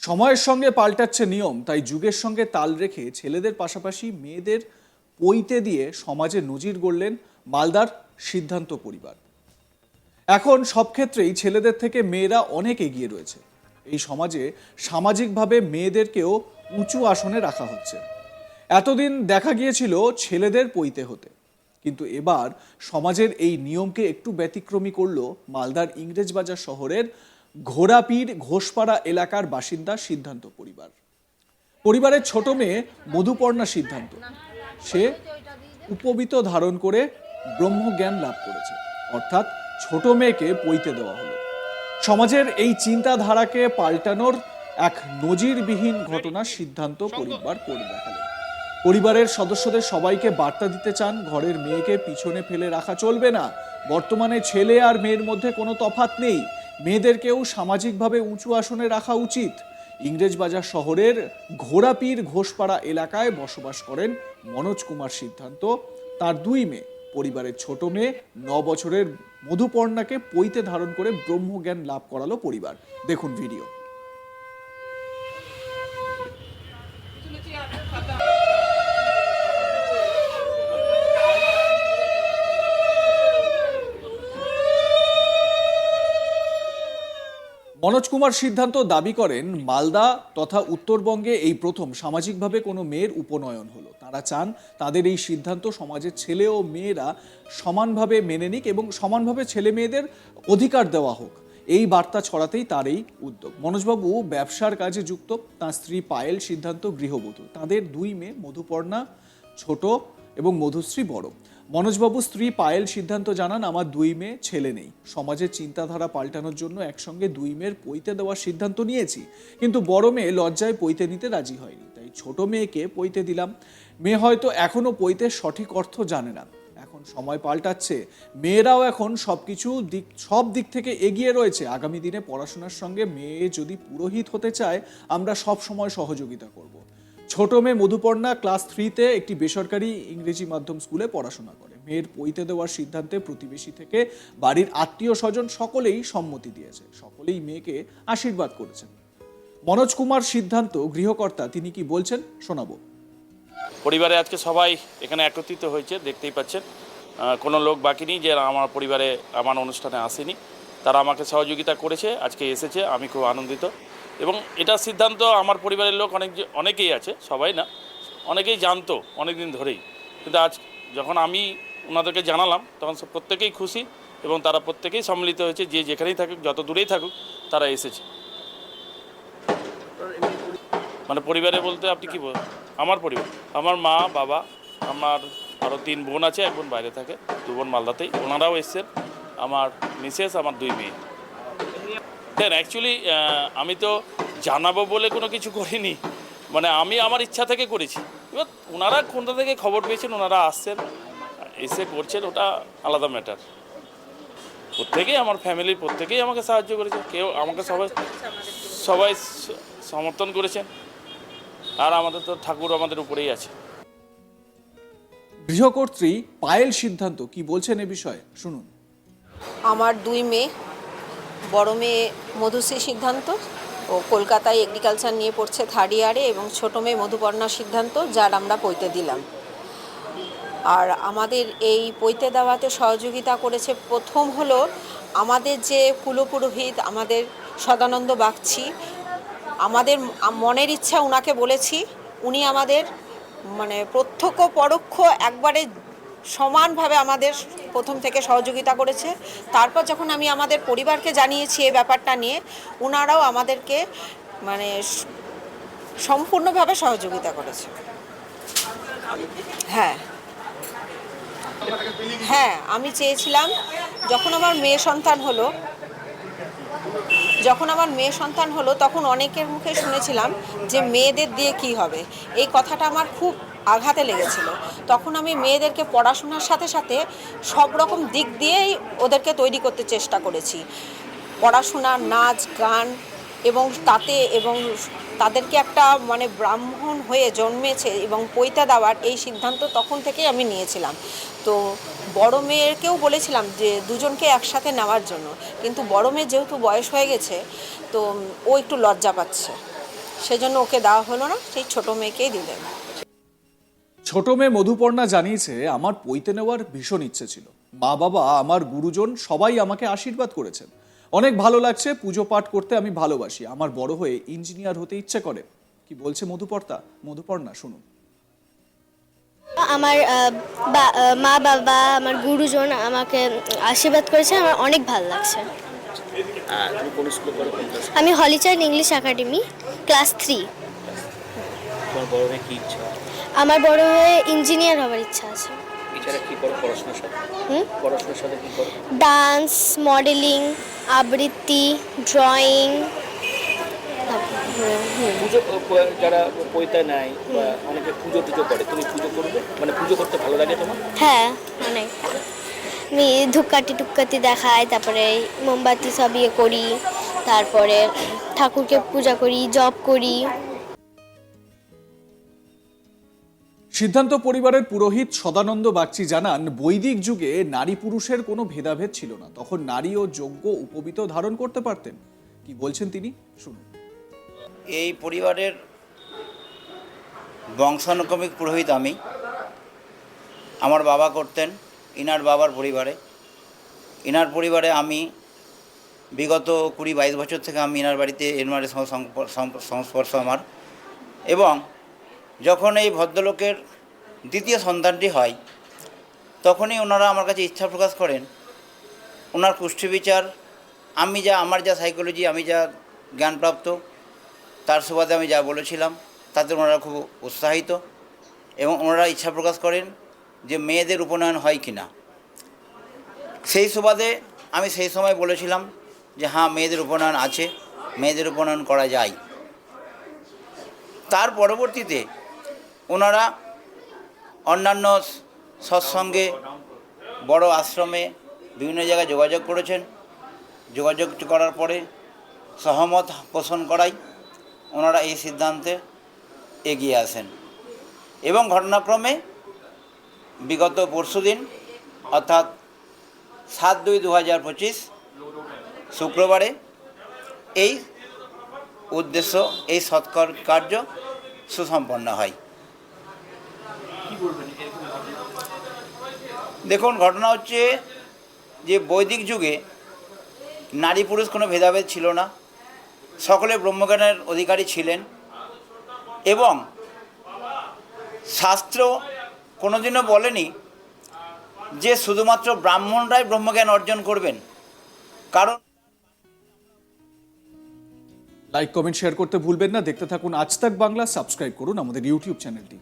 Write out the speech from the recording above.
সময়ের সঙ্গে পাল্টাচ্ছে নিয়ম, তাই যুগের সঙ্গে তাল রেখে ছেলেদের পাশাপাশি মেয়েদের পইতে দিয়ে সমাজে নজির গড়লেন মালদার সিদ্ধান্ত পরিবার। এখন সব ক্ষেত্রেই ছেলেদের থেকে মেয়েরা অনেক এগিয়ে রয়েছে। এই সমাজে সামাজিকভাবে মেয়েদেরকেও উঁচু আসনে রাখা হচ্ছে। এতদিন দেখা গিয়েছিল ছেলেদের পইতে হতে। কিন্তু এবার সমাজের এই নিয়মকে একটু ব্যতিক্রমী করল মালদার ইংরেজবাজার শহরের ঘোড়াপীর ঘোষপাড়া এলাকার বাসিন্দা সিদ্ধান্ত পরিবার। পরিবারের ছোট মেয়ে মধুপর্ণা সিদ্ধান্ত। সে উপবিত ধারণ করে ব্রহ্মজ্ঞান লাভ করেছে। অর্থাৎ ছোট মেয়েকে পইতে দেওয়া হলো। সমাজের এই চিন্তাধারাকে পাল্টানোর এক নজিরবিহীন ঘটনার সিদ্ধান্ত পরিবার করে দেখালেন পরিবারের সদস্যদের সবাইকে বার্তা দিতে চান, ঘরের মেয়েকে পিছনে ফেলে রাখা চলবে না। বর্তমানে ছেলে আর মেয়ের মধ্যে কোনো তফাৎ নেই। মেয়েদেরকেও সামাজিকভাবে উঁচু আসনে রাখা উচিত। ইংরেজবাজার শহরের ঘোড়াপীর ঘোষপাড়া এলাকায় বসবাস করেন মনোজ কুমার সিদ্ধান্ত। তার দুই মেয়ে, পরিবারের ছোট মেয়ে, ন বছরের মধুপর্ণাকে পৈতে ধারণ করে ব্রহ্মজ্ঞান লাভ করালো পরিবার। দেখুন ভিডিও। মনোজ কুমার সিদ্ধান্ত দাবি করেন, মালদা তথা উত্তরবঙ্গে এই প্রথম সামাজিকভাবে কোনো মেয়ের উপনয়ন হলো। তারা চান তাদের এই সিদ্ধান্ত সমাজের ছেলে ও মেয়েরা সমানভাবে মেনে নিক এবং সমানভাবে ছেলে মেয়েদের অধিকার দেওয়া হোক। এই বার্তা ছড়াতেই তার এই উদ্যোগ। মনোজবাবু ব্যবসার কাজে যুক্ত। তাঁর স্ত্রী পায়েল সিদ্ধান্ত গৃহবধূ। তাদের দুই মেয়ে, মধুপর্ণা ছোট এবং মধুশ্রী বড়। মনোজবাবু স্ত্রী পায়েল সিদ্ধান্ত জানান, আমার দুই মেয়ে, ছেলে নেই। সমাজের চিন্তাধারা পাল্টানোর জন্য একসঙ্গে দুই মেয়ের পইতে দেওয়ার সিদ্ধান্ত নিয়েছি। কিন্তু বড় মেয়ে লজ্জায় পইতে নিতে রাজি হয়নি। তাই ছোট মেয়েকে পইতে দিলাম। মেয়ে হয়তো এখনও পইতে সঠিক অর্থ জানে না। এখন সময় পাল্টাচ্ছে। মেয়েরাও এখন সবকিছু দিক, সব দিক থেকে এগিয়ে রয়েছে। আগামী দিনে পড়াশোনার সঙ্গে মেয়ে যদি পুরোহিত হতে চায়, আমরা সব সময় সহযোগিতা করব। ছোট মেয়ে মধুপর্ণা ক্লাস থ্রিতে একটি বেসরকারি ইংরেজি মাধ্যম স্কুলে পড়াশোনা করে। মেয়ের পইতে দেওয়ার সিদ্ধান্তে প্রতিবেশী থেকে বাড়ির আত্মীয় স্বজন সকলেই সম্মতি দিয়েছে। সকলেই মেয়েকে আশীর্বাদ করেছেন। মনোজ কুমার সিদ্ধান্ত গৃহকর্তা তিনি কি বলছেন শোনাবো। পরিবারে আজকে সবাই এখানে একত্রিত হয়েছে, দেখতেই পাচ্ছেন। কোনো লোক বাকি নেই যে আমার পরিবারে আমার অনুষ্ঠানে আসেনি। তারা আমাকে সহযোগিতা করেছে, আজকে এসেছে, আমি খুব আনন্দিত। এবং এটা সিদ্ধান্ত আমার পরিবারের লোক অনেক অনেকেই আছে, সবাই না, অনেকেই জানতো অনেক দিন ধরেই। কিন্তু আজ যখন আমি ওনাদেরকে জানালাম, তখন সব প্রত্যেকেই খুশি এবং তারা প্রত্যেকেই সম্মিলিত হয়েছে, যে যেখানেই থাকুক, যত দূরেই থাকুক, তারা এসেছে। মানে পরিবারে বলতে আপনি কি বল আমার পরিবার। আমার মা, বাবা, আমার আরও তিন বোন আছে, এক বোন বাইরে থাকে, দু বোন মালদাতেই। ওনারাও এসছেন। আমার মিসেস, আমার দুই মেয়ে। দেন অ্যাকচুয়ালি আমি তো জানাব বলে কোনো কিছু করিনি। মানে আমি আমার ইচ্ছা থেকে করেছি। এবার ওনারা কোনটা থেকে খবর পেয়েছেন ওনারা আসছেন এসে করছেন ওটা আলাদা ম্যাটার প্রত্যেকেই আমার ফ্যামিলির প্রত্যেকেই আমাকে সাহায্য করেছে। কেউ আমাকে সবাই সবাই সমর্থন করেছেন। আর আমাদের তো ঠাকুর আমাদের উপরেই আছে। গৃহকর্ত্রী পায়েল সিদ্ধান্ত কি বলছেন এ বিষয়ে? শুনুন। আমার দুই মেয়ে বড় মেয়ে মধুশ্রী সিদ্ধান্ত ও কলকাতায় এগ্রিকালচার নিয়ে পড়ছে থার্ড ইয়ারে এবং ছোট মেয়ে মধুপর্ণা সিদ্ধান্ত, যার আমরা পৈতে দিলাম। আর আমাদের এই পৈতে দেওয়াতে সহযোগিতা করেছে প্রথম হলো আমাদের যে কুলপুরোহিত, আমাদের সদানন্দ বাগচি। আমাদের মনের ইচ্ছা ওনাকে বলেছি, উনি আমাদের মানে প্রত্যক্ষ পরোক্ষ একবারে সমানভাবে আমাদের প্রথম থেকে সহযোগিতা করেছে। তারপর যখন আমি আমাদের পরিবারকে জানিয়েছি এই ব্যাপারটা নিয়ে ওনারাও আমাদেরকে মানে সম্পূর্ণভাবে সহযোগিতা করেছে। হ্যাঁ। হ্যাঁ আমি চেয়েছিলাম, যখন আমার মেয়ে সন্তান হলো, যখন আমার মেয়ে সন্তান হলো, তখন অনেকের মুখে শুনেছিলাম যে মেয়েদের দিয়ে কি হবে? এই কথাটা আমার খুব আঘাতে লেগেছিল। তখন আমি মেয়েদেরকে পড়াশোনার সাথে সাথে সব রকম দিক দিয়েই ওদেরকে তৈরি করতে চেষ্টা করেছি। পড়াশোনা, নাচ, গান এবং তাতে এবং তাদেরকে একটা মানে ব্রাহ্মণ হয়ে জন্মেছে এবং পৈতা দেওয়ার এই সিদ্ধান্ত তখন থেকেই আমি নিয়েছিলাম। তো বড় মেয়েকেও বলেছিলাম যে, দুজনকে একসাথে নেওয়ার জন্য। কিন্তু বড় মেয়ে যেহেতু বয়স হয়ে গেছে, তো ও একটু লজ্জা পাচ্ছে। সেজন্য ওকে দেওয়া হলো না, সেই ছোট মেয়েকেই দিলেন। ছোট মেয়ে মধুপর্ণা জানিয়েছে আমার পইতে নেওয়ার ভীষণ ইচ্ছে ছিল। মা বাবা আমার গুরুজন সবাই আমাকে আশীর্বাদ করেছেন। অনেক ভালো লাগছে পুজো পাঠ করতে আমি ভালোবাসি। আমার বড় হয়ে ইঞ্জিনিয়ার হতে ইচ্ছে করে। কি বলছে মধুপর্তা মধুপর্ণা শুনুন। আমার মা বাবা আমার গুরুজন আমাকে আশীর্বাদ করেছে আমার অনেক ভালো লাগছে। আমি Holy Child English academy class three. তোমার বড় হয়ে কি ইচ্ছা? আমার বড় হয়ে ইঞ্জিনিয়ার হওয়ার ইচ্ছা আছে। এছাড়া কি করো পড়াশোনার সাথে? হুম? পড়াশোনার সাথে কি করো? ডান্স মডেলিং আবৃত্তি ড্রয়িং। পুজো যারা পৈতা নেয় বা অনেকে পুজো টুজো করে তুমি পুজো করবে? মানে পুজো করতে ভালো লাগে তোমার? হ্যাঁ অনেক। আমি ধূপকাঠি টুপকাঠি দেখাই তারপরে মোমবাতি সব ইয়ে করি তারপরে ঠাকুরকে পূজা করি জব করি। সিদ্ধান্ত পরিবারের পুরোহিত সদানন্দ বাগচি জানান, বৈদিক যুগে নারী পুরুষের কোনো ভেদাভেদ ছিল না। তখন নারী ও যোগ্য উপবিত ধারণ করতে পারতেন। কি বলছেন তিনি? শুনুন। এই পরিবারের বংশানুক্রমিক পুরোহিত আমি। আমার বাবা করতেন, ইনার বাবার পরিবারে। ইনার পরিবারে আমি বিগত কুড়ি বাইশ বছর থেকে আমি ইনার বাড়িতে এনমারে সংস্পর্শ আমার। এবং যখন এই ভদ্রলোকের দ্বিতীয় সন্তানটি হয়, তখনই ওনারা আমার কাছে ইচ্ছা প্রকাশ করেন। ওনার কুষ্ঠি বিচার আমি যা, আমার যা সাইকোলজি আমি যা জ্ঞানপ্রাপ্ত, তার সুবাদে আমি যা বলেছিলাম, তাতে ওনারা খুব উৎসাহিত এবং ওনারা ইচ্ছা প্রকাশ করেন যে মেয়েদের উপনয়ন হয় কি না সেই সুবাদে আমি সেই সময় বলেছিলাম যে হ্যাঁ মেয়েদের উপনয়ন আছে, মেয়েদের উপনয়ন করা যায়। তার পরবর্তীতে ওনারা অন্যান্য সৎসঙ্গে বড় আশ্রমে বিভিন্ন জায়গায় যোগাযোগ করেছেন। যোগাযোগ করার পরে সহমত পোষণ করাই ওনারা এই সিদ্ধান্তে এগিয়ে আসেন। এবং ঘটনাক্রমে বিগত পরশুদিন অর্থাৎ সাত দুই দু হাজার পঁচিশ শুক্রবারে এই উদ্দেশ্য, এই সৎকর কার্য সুসম্পন্ন হয়। দেখুন ঘটনা হচ্ছে যে বৈদিক যুগে নারী পুরুষ কোনো ভেদাভেদ ছিল না। সকলে ব্রহ্মজ্ঞানের অধিকারী ছিলেন এবং শাস্ত্র কোনোদিনও বলেনি যে শুধুমাত্র ব্রাহ্মণরাই ব্রহ্মজ্ঞান অর্জন করবেন। কারণ লাইক কমেন্ট শেয়ার করতে ভুলবেন না। দেখতে থাকুন আজ তাক বাংলা। সাবস্ক্রাইব করুন আমাদের ইউটিউব চ্যানেলটি